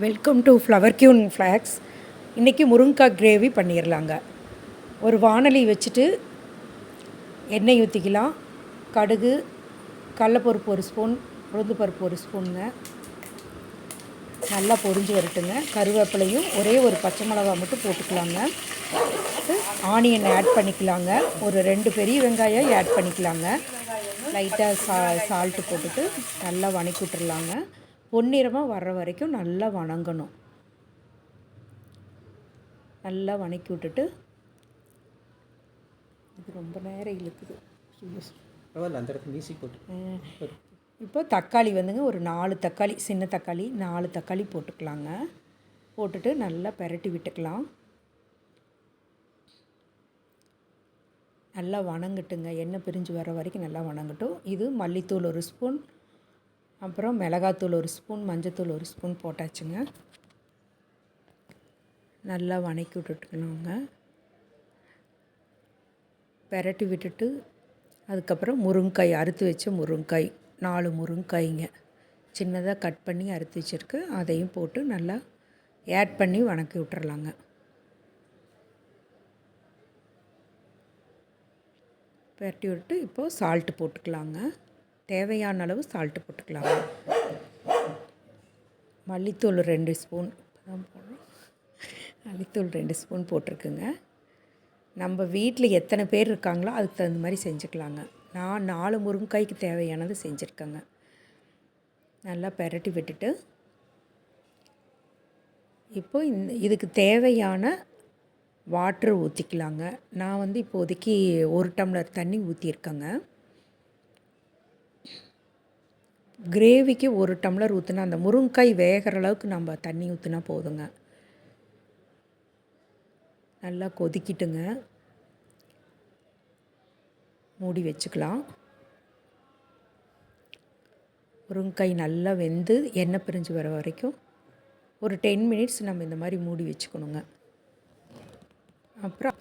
Welcome to flower queen flax இன்றைக்கி முருங்கைக்காய் gravy பண்ணிடலாங்க ஒரு வாணலி வச்சுட்டு எண்ணெய் ஊற்றிக்கலாம் கடுகு கடலப்பருப்பு ஒரு ஸ்பூன் உளுந்துப்பருப்பு ஒரு ஸ்பூனுங்க. நல்லா பொரிஞ்சு வரட்டுங்க. கருவேப்பிலையும் ஒரே ஒரு பச்சை மிளகா மட்டும் போட்டுக்கலாங்க. ஆனியன் ஆட் பண்ணிக்கலாங்க. ஒரு ரெண்டு பெரிய வெங்காயம் ஆட் பண்ணிக்கலாங்க. லைட்டாக சா சால்ட்டு போட்டுட்டு நல்லா வணக்கி விட்டுர்லாங்க பொன்னிறமாக வர்ற வரைக்கும் நல்லா வணங்கணும். நல்லா வணக்கி விட்டுட்டு இது ரொம்ப நேரம் இழுக்குது. அந்த இடத்துல மியூசிக் போட்டு. இப்போ தக்காளி வந்துங்க ஒரு நாலு தக்காளி சின்ன தக்காளி நாலு தக்காளி போட்டுக்கலாங்க. போட்டுட்டு நல்லா பெரட்டி விட்டுக்கலாம். நல்லா வணங்கட்டுங்க. எண்ணெய் பிரிஞ்சு வர வரைக்கும் நல்லா வணங்கட்டும். இது மல்லித்தூள் ஒரு ஸ்பூன் அப்புறம் மிளகாத்தூள் ஒரு ஸ்பூன் மஞ்சத்தூள் ஒரு ஸ்பூன் போட்டாச்சுங்க. நல்லா வணக்கி விட்டுட்டுக்கணுங்க பெரட்டி விட்டுட்டு அதுக்கப்புறம் முருங்காய் அறுத்து வச்ச முருங்காய் நாலு முருங்காய்ங்க சின்னதாக கட் பண்ணி அறுத்து வச்சுருக்கு. அதையும் போட்டு நல்லா ஆட் பண்ணி வணக்கி விட்டுறலாங்க. பெரட்டி விட்டு இப்போது சால்ட்டு போட்டுக்கலாங்க. தேவையான அளவு சால்ட்டு போட்டுக்கலாங்க மல்லித்தூள் ரெண்டு ஸ்பூன் இப்போதான் போடுறோம் மல்லித்தூள் ரெண்டு ஸ்பூன் போட்டிருக்குங்க. நம்ம வீட்டில் எத்தனை பேர் இருக்காங்களோ அதுக்கு தகுந்த மாதிரி செஞ்சுக்கலாங்க. நான் நாலு முருங்கைக்காய்க்கு தேவையானது செஞ்சுருக்கேங்க. நல்லா பெரட்டி விட்டுட்டு இப்போ இந்த இதுக்கு தேவையான வாட்ரு ஊற்றிக்கலாங்க நான் வந்து இப்போதைக்கு ஒரு டம்ளர் தண்ணி ஊற்றியிருக்கேங்க கிரேவிக்கு ஒரு டம்ளர் ஊற்றினா அந்த முருங்காய் வேகிற அளவுக்கு நம்ம தண்ணி ஊற்றினா போதுங்க. நல்லா கொதிக்கிட்டுங்க. மூடி வச்சுக்கலாம். முருங்காய் நல்லா வெந்து எண்ணெய் பிரிஞ்சு வர வரைக்கும் ஒரு டென் மினிட்ஸ் நம்ம இந்த மாதிரி மூடி வச்சுக்கணுங்க. அப்புறம்